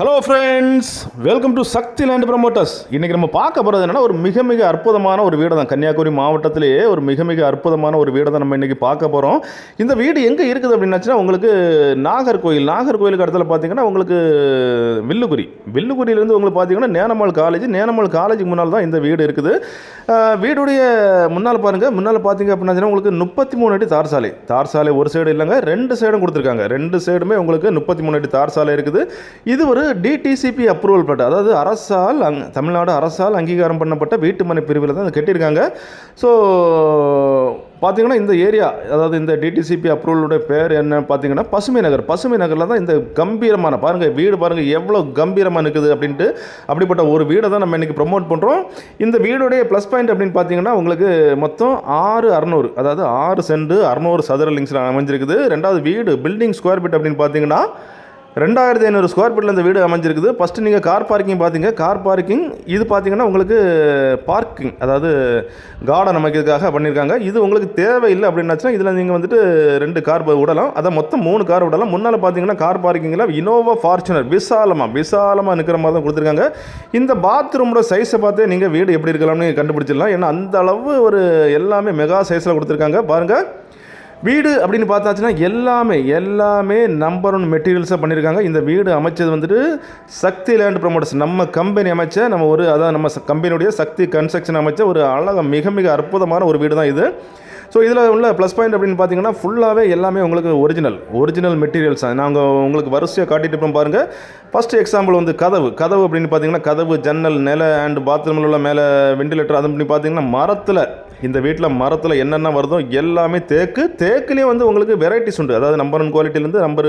Hello friends welcome to Shakti land promoters இன்றைக்கி நம்ம பார்க்க போகிறது என்னன்னா ஒரு மிக மிக அற்புதமான ஒரு வீடு தான். கன்னியாகுமரி மாவட்டத்திலேயே ஒரு மிக மிக அற்புதமான ஒரு வீடை தான் நம்ம இன்றைக்கி பார்க்க போகிறோம் இந்த வீடு எங்கே இருக்குது அப்படின்னாச்சுன்னா உங்களுக்கு நாகர்கோயில் நாகர்கோயிலுக்கு இடத்துல பார்த்தீங்கன்னா உங்களுக்கு வில்லுகுரி வில்லுகுரியிலேருந்து உங்களுக்கு பார்த்தீங்கன்னா நேனம்மாள் காலேஜ் நேனம்மாள் காலேஜுக்கு முன்னால் தான் இந்த வீடு இருக்குது. வீடுடைய முன்னால் பாருங்கள் முன்னால் பார்த்தீங்க அப்படின்னா உங்களுக்கு முப்பத்தி மூணு அடி தார் சாலை. தார் சாலை ஒரு சைடு இல்லைங்க ரெண்டு சைடும் கொடுத்துருக்காங்க. ரெண்டு சைடுமே உங்களுக்கு முப்பத்தி மூணு அடி தார் சாலை இருக்குது. இது ஒரு டிடிசிபி அப்ரூவல் பட்ட அதாவது அரசால் அங் தமிழ்நாடு அரசால் அங்கீகாரம் பண்ணப்பட்ட வீட்டுமனை பிரிவில் தான் இதை கட்டியிருக்காங்க ஸோ பார்த்தீங்கன்னா இந்த ஏரியா அதாவது இந்த டிடிசிபி அப்ரூவலுடைய பேர் என்ன பார்த்தீங்கன்னா பசுமை நகர். பசுமை நகரில் தான் இந்த கம்பீரமான பாருங்கள் வீடு பாருங்கள் எவ்வளோ கம்பீரமாக இருக்குது அப்படின்ட்டு அப்படிப்பட்ட ஒரு வீடை தான் நம்ம இன்றைக்கி ப்ரொமோட் பண்ணுறோம் இந்த வீடுடைய ப்ளஸ் பாயிண்ட் அப்படின்னு பார்த்தீங்கன்னா உங்களுக்கு மொத்தம் ஆறு அறநூறு அதாவது ஆறு சென்ட் அறநூறு சதுர லிங்ஸில் அமைஞ்சிருக்குது. ரெண்டாவது வீடு பில்டிங் ஸ்கொயர் ஃபீட் அப்படின்னு பார்த்தீங்கன்னா ரெண்டாயிரத்தி ஐநூறு ஸ்கொயர் ஃபீட்டில் இந்த வீடு அமைஞ்சிருக்குது. ஃபஸ்ட்டு நீங்கள் கார் பார்க்கிங் பார்த்தீங்க கார் பார்க்கிங் இது பார்த்தீங்கன்னா உங்களுக்கு பார்க்கிங் அதாவது கார்டன் அமைக்கிறதுக்காக பண்ணியிருக்காங்க இது உங்களுக்கு தேவையில்லை அப்படின்னாச்சுன்னா இதில் நீங்கள் வந்துட்டு ரெண்டு கார் விடலாம். அதை மொத்தம் மூணு கார் விடலாம். முன்னால் பார்த்தீங்கன்னா கார் பார்க்கிங்கில் இனோவா ஃபார்ச்சுனர் விசாலமாக விசாலமாக நிற்கிற மாதிரி தான் கொடுத்துருக்காங்க. இந்த பாத்ரூமோட சைஸை பார்த்தே நீங்கள் வீடு எப்படி இருக்கலாம்னு கண்டுபிடிச்சிடலாம். ஏன்னா அந்த அளவு ஒரு எல்லாமே மெகா சைஸில் கொடுத்துருக்காங்க. பாருங்கள் வீடு அப்படின்னு பார்த்தாச்சுன்னா எல்லாமே எல்லாமே நம்பர் ஒன் மெட்டீரியல்ஸாக பண்ணியிருக்காங்க இந்த வீடு அமைச்சது வந்துட்டு சக்தி லேண்ட் ப்ரொமோட்டர்ஸ் நம்ம கம்பெனி அமைச்ச நம்ம ஒரு அதான் நம்ம கம்பெனியுடைய சக்தி கன்ஸ்ட்ரக்ஷன் அமைச்ச ஒரு அழகாக மிக மிக அற்புதமான ஒரு வீடு தான் இது. ஸோ இதில் உள்ள ப்ளஸ் பாயிண்ட் அப்படின்னு பார்த்தீங்கன்னா ஃபுல்லாகவே எல்லாமே உங்களுக்கு ஒரிஜினல் ஒரிஜினல் மெட்டீரியல்ஸ் நாங்கள் உங்களுக்கு வரிசையாக காட்டிட்டு இருப்போம் பாருங்கள் ஃபஸ்ட்டு எக்ஸாம்பிள் வந்து கதவு. கதவு அப்படின்னு பார்த்தீங்கன்னா கதவு ஜன்னல் நில அண்ட் பாத்ரூமில் உள்ள மேலே வெண்டிலேட்டர் அது பண்ணி பார்த்தீங்கன்னா மரத்தில் இந்த வீட்டில் மரத்தில் என்னென்ன வருதோ எல்லாமே தேக்கு தேக்குலேயே வந்து உங்களுக்கு வெரைட்டிஸ் உண்டு. அதாவது நம்பர் ஒன் குவாலிட்டிலேருந்து நம்பர்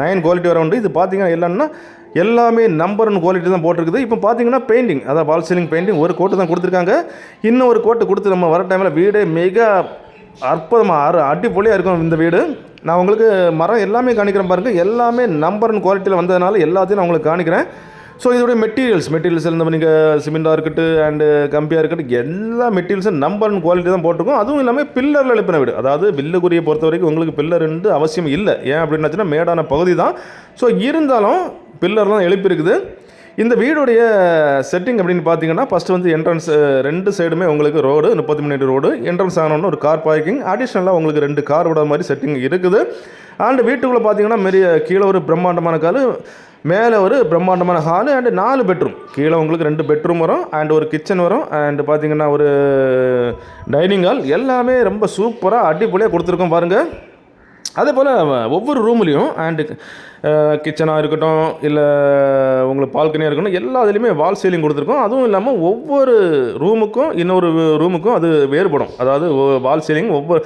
நைன் குவாலிட்டி வர உண்டு. இது பார்த்தீங்கன்னா என்னென்னா எல்லாமே நம்பர் ஒன் குவாலிட்டி தான் போட்டிருக்குது. இப்போ பார்த்தீங்கன்னா பெயிண்டிங் அதாவது வால் சீலிங் பெயிண்டிங் ஒரு கோட்டு தான் கொடுத்துருக்காங்க. இன்னும் ஒரு கோட்டு கொடுத்து நம்ம வர டைமில் வீடே மிக அற்புதமாக அரு அடிப்பொலியாக இருக்கும் இந்த வீடு. நான் உங்களுக்கு மரம் எல்லாமே காணிக்கிறேன் பாருங்கள் எல்லாமே நம்பர் ஒன் குவாலிட்டியில் வந்ததுனால எல்லாத்தையும் நான் உங்களுக்கு காணிக்கிறேன் ஸோ இதோடைய மெட்டீரியல்ஸ் மெட்டீரியல்ஸ் இருந்த நீங்கள் சிமெண்டாக இருக்கட்டும் அண்டு கம்பியாக இருக்கட்டும் எல்லா மெட்டீரியல்ஸும் நம்பர் ஒன் குவாலிட்டி தான் போட்டிருக்கோம். அதுவும் இல்லாமல் பில்லரில் எழுப்பின வீடு. அதாவது வில்லுக்குரியை பொறுத்த வரைக்கும் உங்களுக்கு பில்லர்ன்ட்டு அவசியம் இல்லை. ஏன் அப்படின்னாச்சுன்னா மேடான பகுதி தான். ஸோ இருந்தாலும் பில்லர்லாம் எழுப்பியிருக்குது. இந்த வீடுடைய செட்டிங் அப்படின்னு பார்த்தீங்கன்னா ஃபஸ்ட்டு வந்து என்ட்ரன்ஸ் ரெண்டு சைடுமே உங்களுக்கு ரோடு முப்பத்தி மூணு ரோடு என்ட்ரன்ஸ் ஆனோன்னு ஒரு கார் பார்க்கிங் அடிஷ்னலாக உங்களுக்கு ரெண்டு கார் விட மாதிரி செட்டிங் இருக்குது. அண்ட் வீட்டுக்குள்ளே பார்த்தீங்கன்னா மெரிய கீழே ஒரு பிரம்மாண்டமான கால் மேலே ஒரு பிரம்மாண்டமான ஹாலு அண்டு நாலு பெட்ரூம் கீழே உங்களுக்கு ரெண்டு பெட்ரூம் வரும் அண்ட் ஒரு கிச்சன் வரும் அண்டு பார்த்தீங்கன்னா ஒரு டைனிங் ஹால் எல்லாமே ரொம்ப சூப்பராக அடிப்பொலியாக கொடுத்துருக்கோம் பாருங்கள் அதே போல் ஒவ்வொரு ரூம்லேயும் அண்டு கிச்சனாக இருக்கட்டும் இல்லை உங்களுக்கு பால்கனியாக இருக்கட்டும் எல்லா இதுலேயுமே வால் சீலிங் கொடுத்துருக்கோம். அதுவும் இல்லாமல் ஒவ்வொரு ரூமுக்கும் இன்னொரு ரூமுக்கும் அது வேறுபடும். அதாவது வால் சீலிங் ஒவ்வொரு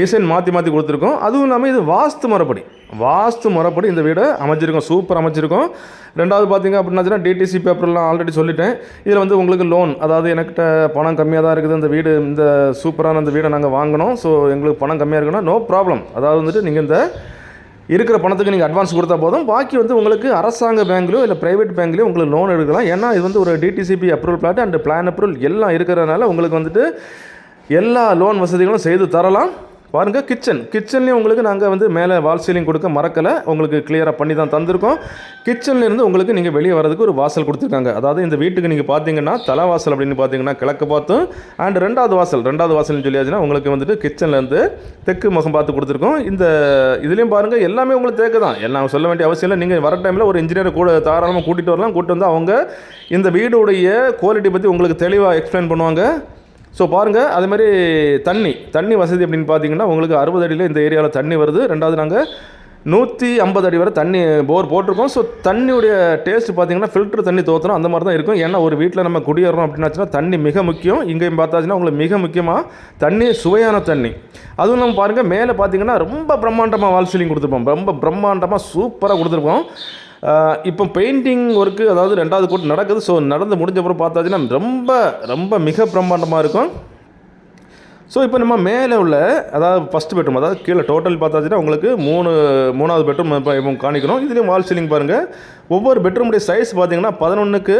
டிசைன் மாற்றி மாற்றி கொடுத்துருக்கோம். அதுவும் இல்லாமல் இது வாஸ்து முறைப்படி. வாஸ்து முறைப்படி இந்த வீடை அமைச்சிருக்கோம் சூப்பர் அமைச்சிருக்கோம் ரெண்டாவது பார்த்தீங்க அப்படின்னாச்சுன்னா டிடிசி பேப்பர்லாம் ஆல்ரெடி சொல்லிட்டேன். இதில் வந்து உங்களுக்கு லோன் அதாவது எனக்கிட்ட பணம் கம்மியாக தான் இருக்குது. இந்த வீடு இந்த சூப்பரான அந்த வீடை நாங்கள் வாங்கினோம் ஸோ எங்களுக்கு பணம் கம்மியாக இருக்குன்னா நோ ப்ராப்ளம் அதாவது வந்துட்டு நீங்கள் இந்த இருக்கிற பணத்துக்கு நீங்கள் அட்வான்ஸ் கொடுத்தா போதும். பாக்கி வந்து உங்களுக்கு அரசாங்க பேங்க்லையோ இல்லை ப்ரைவேட் பேங்க்லையோ உங்களுக்கு லோன் எடுக்கலாம். ஏன்னா இது வந்து ஒரு DTCP approval plot and plan approval எல்லாம் இருக்கிறதுனால உங்களுக்கு வந்துட்டு எல்லா லோன் வசதிகளும் செய்து தரலாம். பாருங்கள் கிச்சன் கிச்சன்லேயும் உங்களுக்கு நாங்கள் வந்து மேலே வால் சீலிங் கொடுக்க மறக்கலை. உங்களுக்கு கிளியராக பண்ணி தான் தந்திருக்கோம். கிச்சன்லேருந்து உங்களுக்கு நீங்கள் வெளியே வரதுக்கு ஒரு வாசல் கொடுத்துருக்காங்க. அதாவது இந்த வீட்டுக்கு நீங்கள் பார்த்தீங்கன்னா தலை வாசல் அப்படின்னு பார்த்தீங்கன்னா கிழக்கு பார்த்தும் அண்ட் ரெண்டாவது வாசல் ரெண்டாவது வாசல்னு சொல்லியாச்சுன்னா உங்களுக்கு வந்துட்டு கிச்சன்லேருந்து தெற்கு முகம் பார்த்து கொடுத்துருக்கோம். இந்த இதுலேயும் பாருங்கள் எல்லாமே உங்களுக்கு தேக்கு தான். எல்லாம் சொல்ல வேண்டிய அவசியம் இல்லை. நீங்கள் வர டைமில் ஒரு இன்ஜினியரை கூட தாராளமாக கூட்டிகிட்டு வரலாம். கூட்டிட்டு வந்து அவங்க இந்த வீடுடைய குவாலிட்டி பற்றி உங்களுக்கு தெளிவாக எக்ஸ்பிளைன் பண்ணுவாங்க. ஸோ பாருங்கள் அதே மாதிரி தண்ணி தண்ணி வசதி அப்படின்னு பார்த்தீங்கன்னா உங்களுக்கு அறுபது அடியில் இந்த ஏரியாவில் தண்ணி வருது. ரெண்டாவது நாங்கள் நூற்றி ஐம்பது அடி வரை தண்ணி போர் போட்டிருக்கோம். ஸோ தண்ணியுடைய டேஸ்ட் பார்த்தீங்கன்னா ஃபில்டர் தண்ணி தோற்றணும் அந்த மாதிரி தான் இருக்கும். ஏன்னா ஒரு வீட்டில் நம்ம குடியேறோம் அப்படின்னாச்சுன்னா தண்ணி மிக முக்கியம். இங்கேயும் பார்த்தாச்சுன்னா உங்களுக்கு மிக முக்கியமாக தண்ணி சுவையான தண்ணி. அதுவும் நம்ம பாருங்கள் மேலே பார்த்தீங்கன்னா ரொம்ப பிரம்மாண்டமாக வால் சீலிங் கொடுத்துருப்போம். ரொம்ப பிரம்மாண்டமாக சூப்பராக கொடுத்துருப்போம். இப்போ பெயிண்டிங் ஒர்க்கு அதாவது ரெண்டாவது கூட்டம் நடக்குது. ஸோ நடந்து முடிஞ்ச அப்புறம் பார்த்தாச்சுன்னா ரொம்ப ரொம்ப மிக பிரம்மாண்டமாக இருக்கும். ஸோ இப்போ நம்ம மேலே உள்ள அதாவது ஃபஸ்ட் பெட்ரூம் அதாவது கீழே டோட்டல் பார்த்தாச்சுன்னா உங்களுக்கு மூணு மூணாவது பெட்ரூம் இப்போ காணிக்கணும். இதுலேயும் வால் சீலிங் பாருங்கள் ஒவ்வொரு பெட்ரூமுடைய சைஸ் பார்த்தீங்கன்னா பதினொன்றுக்கு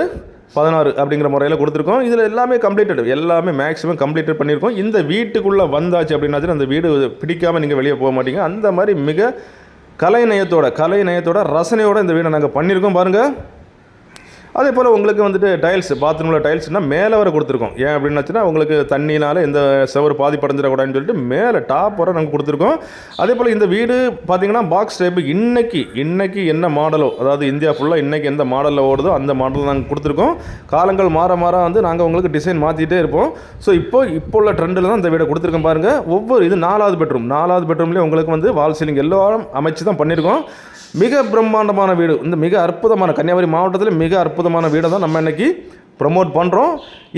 பதினாறு அப்படிங்கிற முறையில் கொடுத்துருக்கோம். இதில் எல்லாமே கம்ப்ளீட்டட் எல்லாமே மேக்ஸிமம் கம்ப்ளீட்டட் பண்ணியிருக்கோம். இந்த வீட்டுக்குள்ளே வந்தாச்சு அப்படின்னாச்சுன்னா அந்த வீடு பிடிக்காமல் நீங்கள் வெளியே போக மாட்டீங்க. அந்த மாதிரி மிக கலை நயத்தோட கலை நயத்தோட ரசனையோட இந்த வீடை நாங்கள் பண்ணியிருக்கோம். பாருங்கள் அதே போல் உங்களுக்கு வந்துட்டு டைல்ஸ் பாத்ரூமில் டைல்ஸ்னால் மேலே வர கொடுத்துருக்கோம். ஏன் அப்படின்னாச்சுன்னா உங்களுக்கு தண்ணினால் இந்த செவரு பாதிப்படைஞ்சிடக்கூடாதுன்னு சொல்லிட்டு மேலே டாப் வர நாங்கள் கொடுத்துருக்கோம். அதே போல் இந்த வீடு பார்த்தீங்கன்னா பாக்ஸ் டைப்பு இன்றைக்கி இன்றைக்கி என்ன மாடலோ அதாவது இந்தியா ஃபுல்லாக இன்றைக்கி எந்த மாடலில் ஓடுதோ அந்த மாடல் நாங்கள் கொடுத்துருக்கோம். காலங்கள் மாற மாற வந்து நாங்கள் உங்களுக்கு டிசைன் மாற்றிட்டே இருப்போம். ஸோ இப்போ இப்போ உள்ள ட்ரெண்டில் தான் இந்த வீடை கொடுத்துருக்கோம் பாருங்கள் ஒவ்வொரு இது நாலாவது பெட்ரூம் நாலாவது பெட்ரூம்லேயே உங்களுக்கு வந்து வால் சீலிங் எல்லோரும் அமைச்சு தான் பண்ணியிருக்கோம் மிக பிரம்மாண்டமான வீடு. இந்த மிக அற்புதமான கன்னியாகுமரி மாவட்டத்தில் மிக அற்புதமான வீடை தான் நம்ம இன்றைக்கி ப்ரமோட் பண்ணுறோம்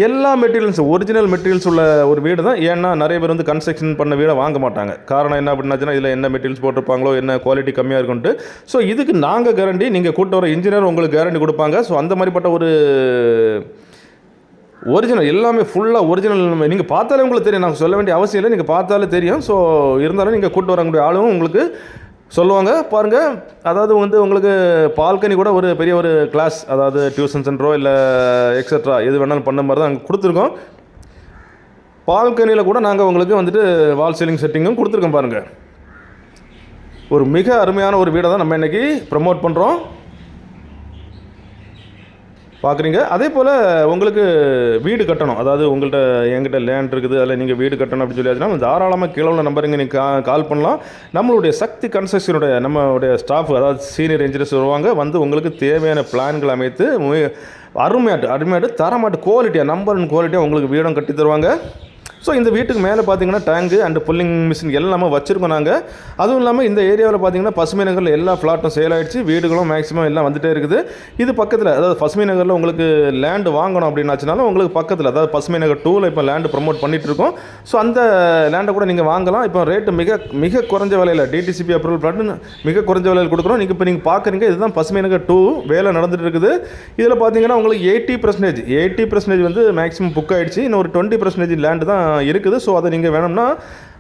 எல்லா மெட்டீரியல்ஸ் ஒரிஜினல் மெட்டீரியல்ஸ் உள்ள ஒரு வீடு தான் ஏன்னா நிறைய பேர் வந்து கன்ஸ்ட்ரக்ஷன் பண்ண வீடை வாங்க மாட்டாங்க. காரணம் என்ன அப்படின்னாச்சுன்னா இதில் என்ன மெட்டீரியல்ஸ் போட்டிருப்பாங்களோ என்ன குவாலிட்டி கம்மியாக இருக்குன்ட்டு. ஸோ இதுக்கு நாங்கள் கேரண்டி நீங்கள் கூட்ட வர இன்ஜினியர் உங்களுக்கு கேரண்டி கொடுப்பாங்க. ஸோ அந்த மாதிரிப்பட்ட ஒரு ஒரிஜினல் எல்லாமே ஃபுல்லாக ஒரிஜினல் நீங்கள் பார்த்தாலே உங்களுக்கு தெரியும். நான் சொல்ல வேண்டிய அவசியம் இல்லை. நீங்கள் பார்த்தாலே தெரியும். ஸோ இருந்தாலும் நீங்கள் கூட்டு வரக்கூடிய ஆளும் உங்களுக்கு சொல்லுவாங்க. பாருங்கள் அதாவது வந்து உங்களுக்கு பால்கனி கூட ஒரு பெரிய ஒரு கிளாஸ் அதாவது டியூஷன் சென்டரோ இல்லை எக்ஸட்ரா எது வேணாலும் பண்ண மாதிரி தான் அங்கே கொடுத்துருக்கோம். பால்கனியில் கூட நாங்கள் உங்களுக்கு வந்துட்டு வால் சீலிங் செட்டிங்கும் கொடுத்துருக்கோம் பாருங்கள் ஒரு மிக அருமையான ஒரு வீடை தான் நம்ம இன்றைக்கி ப்ரமோட் பண்ணுறோம் பார்க்குறீங்க அதே போல் உங்களுக்கு வீடு கட்டணும். அதாவது உங்கள்கிட்ட என்கிட்ட லேண்ட் இருக்குது அதில் நீங்கள் வீடு கட்டணும் அப்படின்னு சொல்லியாச்சுன்னா தாராளமாக கீழே உள்ள நம்பருங்க நீங்கள் கா கால் பண்ணலாம். நம்மளுடைய சக்தி கன்ஸ்ட்ரக்ஷனுடைய நம்மளுடைய ஸ்டாஃப் அதாவது சீனியர் இன்ஜினியர்ஸ் வருவாங்க. வந்து உங்களுக்கு தேவையான பிளான்கள் அமைத்து அருமையாட்டு அருமையாட்டு தரமாட்டு குவாலிட்டியாக நம்பர் அண்ட் குவாலிட்டியாக உங்களுக்கு வீடும் கட்டி தருவாங்க. ஸோ இந்த வீட்டுக்கு மேலே பார்த்தீங்கன்னா டேங்கு அண்ட் புல்லிங் மிஷின் எல்லாமே வச்சுருக்கோம் நாங்கள் அதுவும் இல்லாமல் இந்த ஏரியாவில் பார்த்தீங்கன்னா பசுமை நகரில் எல்லா ஃப்ளாட்டும் சேல் ஆகிடுச்சு வீடுகளும் மேக்ஸிமம் எல்லாம் வந்துகிட்டே இருக்குது. இது பக்கத்தில் அதாவது பசுமை நகரில் உங்களுக்கு லேண்டு வாங்கணும் அப்படின்னாச்சுனாலும் உங்களுக்கு பக்கத்தில் அதாவது பசுமை நகர் டூவில் இப்போ லேண்டு ப்ரமோட் பண்ணிட்டு இருக்கோம். ஸோ அந்த லேண்டை கூட நீங்கள் வாங்கலாம். இப்போ ரேட்டு மிக மிக குறைஞ்ச விலையில் டிடிசிபி அப்ரூவல் பிளாட்னு மிக குறைஞ்ச விலையில் கொடுக்குறோம். நீங்கள் இப்போ நீங்கள் பார்க்குறீங்க இதுதான் பசுமை நகர் டூ வேலை நடந்துட்டு இருக்குது. இதில் பார்த்தீங்கன்னா உங்களுக்கு எயிட்டி பர்சன்டேஜ் எயிட்டி பர்சன்டேஜ் வந்து மேக்ஸிமம் புக் ஆகிடுச்சு இன்னும் ஒரு டுவெண்ட்டி பர்சன்டேஜ் லேண்டு தான் இருக்குது. ஸோ அதை நீங்கள் வேணும்னா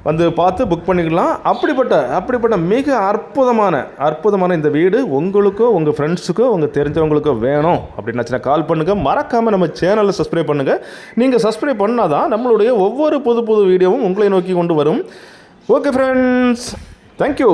வந்து பார்த்து புக் பண்ணிக்கலாம். அப்படிப்பட்ட அப்படிப்பட்ட மிக அற்புதமான அற்புதமான இந்த வீடு உங்களுக்கோ உங்கள் ஃப்ரெண்ட்ஸுக்கோ உங்கள் தெரிஞ்சவங்களுக்கோ வேணும். அப்படின்னாச்சுன்னா கால் பண்ணுங்கள் மறக்காமல் நம்ம சேனலை சப்ஸ்கிரைப் பண்ணுங்கள் நீங்கள் சப்ஸ்கிரைப் பண்ணால் தான் நம்மளுடைய ஒவ்வொரு புது புது வீடியோவும் உங்களை நோக்கி கொண்டு வரும். Okay friends thank you